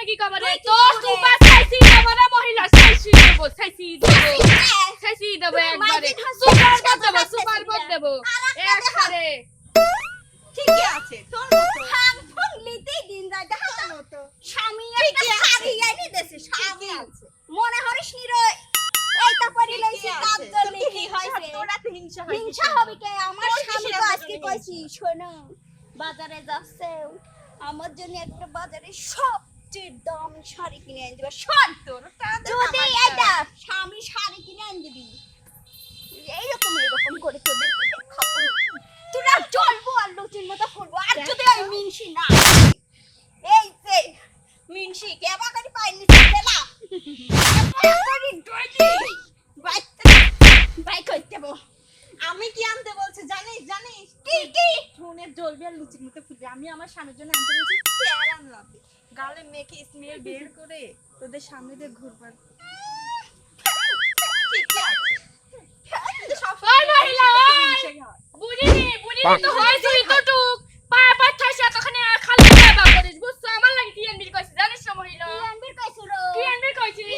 আমি কি কব রে তো? সুপার সাইসি দেব রে মহিলা সাইসি দেব সাইসি দেব সাইসি দেব একবারে সুপার ঠাসি দেব সুপার ঠাসি দেব একবারে ঠিকই আছে তোর মতো হাম ফুললিতেই দিন যায় দেখা তোর তো মতো স্বামী একটা। শাড়ি এনে দেছে স্বামী আছে মনে হরিস নি রে এইটা পরি লইছি কাজ জন্য কি হইছে তোর এত হিংসা হয় হিংসা হবে কে আমার স্বামী তো আজকে কইছি শোনো বাজারে যাচ্ছে আমার জন্য একটা বাজারে দাম শাড়ি কিনে এনে দিবা শোন তোর যদি এটা স্বামী শাড়ি কিনে এনে দিবি। এইরকম এরকম করে তোদের খাব। তোরা চলবো আর লুচির মতো করব। আর যদি আমি মিনসি না এই যে মিনসি কে বাকারি পাইনি দেলা বাই করতে আমি কি আনতে বলছে জানিস জানিস? কি কি? ফোনের জ্বলবে আর লুচির মতো ফুটবে আমি আমার স্বামীর জন্য আনতে বলছি পেয়ারা আনলাম। গালে মেখে স্মেল বের করে তোদের সামনে দিয়ে ঘুরবার! হিংসা হয়। বুঝিনি বুঝিনি তো হয়। তুই তো টুক পায়ে পায়ে ঠাসে এতখানি খালি বাবা করিস বুঝছ? আমার লাগে কি আনবি কইছিস জানিস না মহিলা? কি আনবির কইছিল কি আনবি কইছিস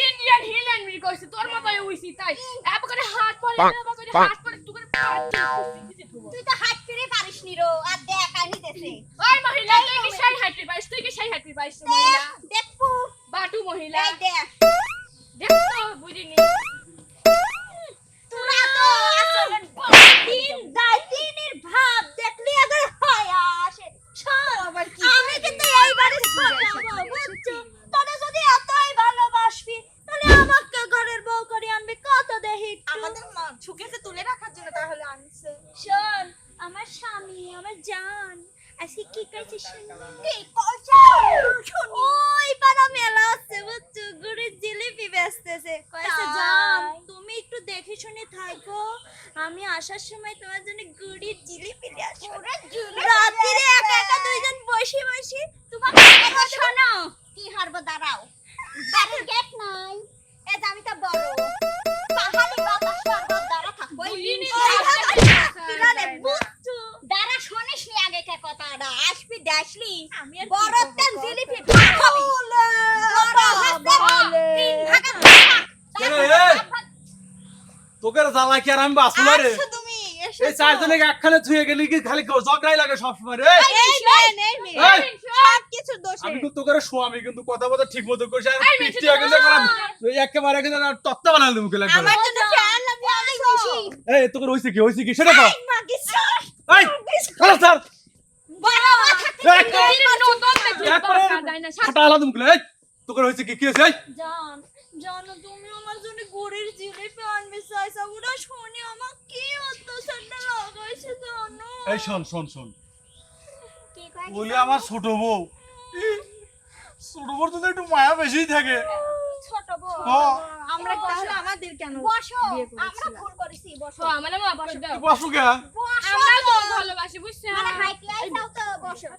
ইন্ডিয়ান হিল আনবি কইছিস তোর মতই হইছি তাই। এবার করে হাত পরে এবার হাত মহিলা দেখব বাটু মহিলা এই দেখ আসার সময় তোমার জন্য গুড়ির জিলিপি নিয়ে আসব। রাত্রিরে একা একা দুইজন বসে বসে তোমার কথা শোনো। কি হারবো দাঁড়াও। বাড়ির গেট নাই। এ আমি তো বড়। পাহাড়ি বাতাস থাকব শুনিস নি আগে কথাটা। আসবি দেখলি? আমি বড়? জিলিপি খাবি বড় হাতে তিন ভাগে কেন রে? তোকে জ্বালা কি আর আমি বাঁচবো না রে আচ্ছা তুমি এই চারজনে একখানে থুয়ে গেলি কি খালি ঝগড়াই লাগে সবসময় রে এই মেন এই মেন সব কিছু দোষে আমি কিন্তু তোকে স্বামী কিন্তু কথা বলতে ঠিক মতো করছি আর এই মেয়ে, তুই তো একবার বল। কিন্তু তত্ত্ব বানালি মুখে লাগবে আমার জন্য ফ্যান লাগবে অনেক বেশি এই তোকে হইছে কি হইছে কি সেটা তো এই খারাপ স্যার বড় মাথা একবারে ফাটা আলাদা মুখে তোকে হইছে কি? কি হয়েছে? জান জানো তুমি আমার জন্য গুড়ির জিলিপি আনবে চাইছা ওরা শুনি আমার কি অত্যাচারটা লাগাইছে জানো? এই শোন শোন শোন। বলি আমার ছোট বউ। ছোট বউর তো একটু মায়া বেশি থাকে। ছোট বউ। আমরা তাহলে আমাদের কেন বসো। আমরা ভুল করেছি বসো। আমার মা বসে দাও। বাসু কে আমরা তো ভালোবাসি বুঝছ? মানে হাই ক্লাস দাও তো বসো।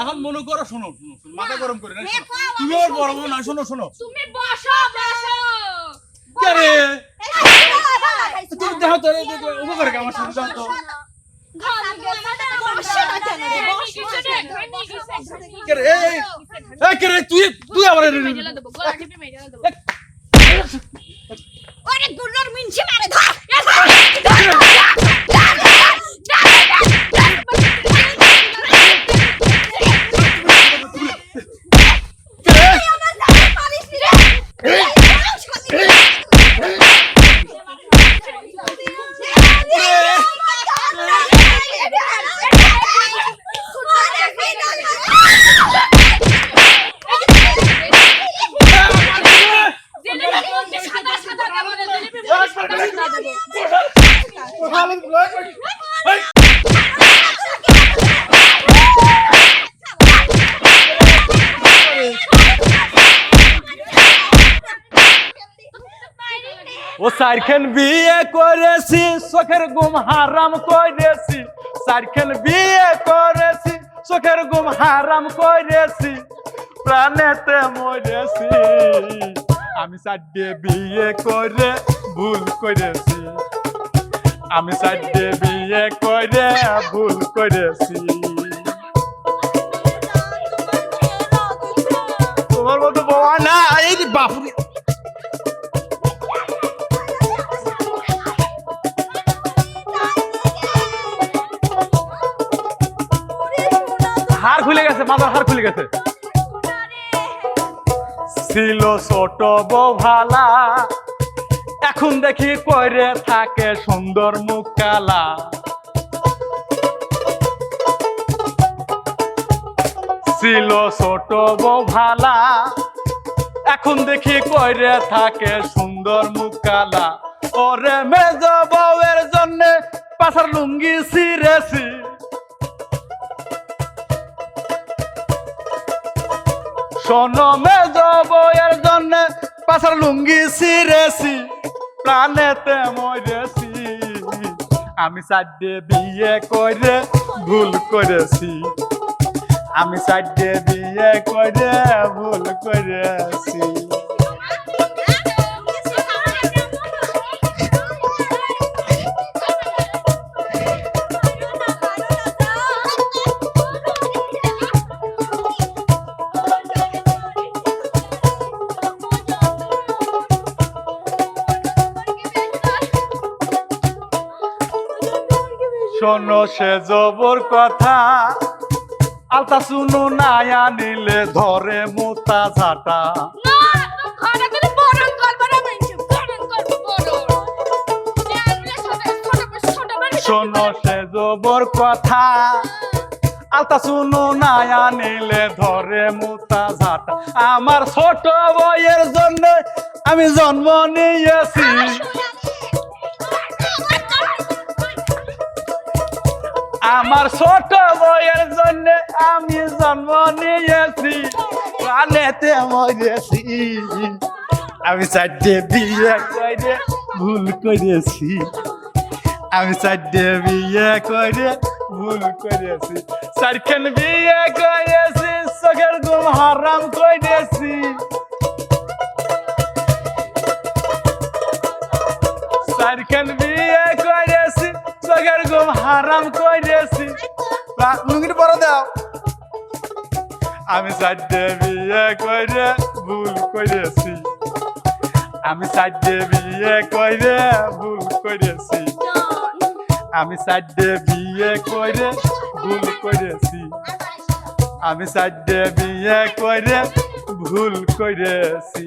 এখন মনে করো শোনো শোনো মাথা গরম করে না তুমি ওর বড় না শোনো শোনো। তুমি বসো বসো। কে রে? এই বাবা, বাবা, খাইছো। তুমি দেখো তো উপকার কে আমার সাথে তো বসো না কেন বসো? এই। তুই তুই আবার এই- মেজেলা দেবো গলা টিপে ও সাইকেল বিয়ে করেছি, চোখের গুম হারাম করেছি সাইকেল বিয়ে করেছি, চোখের গুম হারাম করেছি প্রাণেতে মরেছি। আমি সাড্ডে বিয়ে করে ভুল করেছি। আমি সাড্ডে বিয়ে করে ভুল করেছি। তোমার মতো বাবা না, এই বাপুরি গেছে, মাথার হার খুলে গেছে। ছিল ছোট বউ ভালা এখন দেখি কইরে থাকে সুন্দর মুখ কালা ছিল ছোট বউ ভালা এখন দেখি কইরে থাকে সুন্দর মুখ কালা ওরে মেজ বউয়ের জন্য পাশার লুঙ্গি সিরেছি শোনো মেজ বউয়ের জন্য পাশার লুঙ্গি সিরেছি প্রাণেতে মরেছি। আমি সাইডে বিয়ে করে ভুল করেছি, আমি সাইডে বিয়ে করে ভুল করেছি। শোনো সে জবর কথা। আলতা শুনো নায়া নিলে ধরে মোতা ঝাঁটা। শোনো সে জবর কথা। আলতা শুনো নায়া নিলে ধরে মোতা ঝাঁটা। আমার ছোট বইয়ের জন্য আমি জন্ম নিয়েছি। আমার ছোট বইয়ের জন্য আমি জন্ম নিয়েছি। প্রাণেতে মরেছি আমি চারটে বিয়ে করে ভুল করেছি। আমি চারটে বিয়ে করে ভুল করেছি। চারখান বিয়ে করেছি চোখের ঘুম হারাম করেছি। চারখান বিয়ে দাও। আমি চারটে বিয়ে করে ভুল করেছি আমি চারটে বিয়ে করে ভুল আমি বিয়ে ভুল আমি বিয়ে করে ভুল করেছি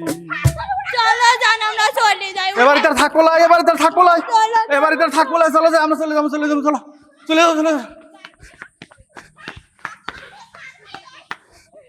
এবার তার থাকব লাই এবার তার থাকব লাই এবার তার থাকব লাই চলো যাই আমরা চলে যাব চলে যাব চলো। চলে যাব চলে যাব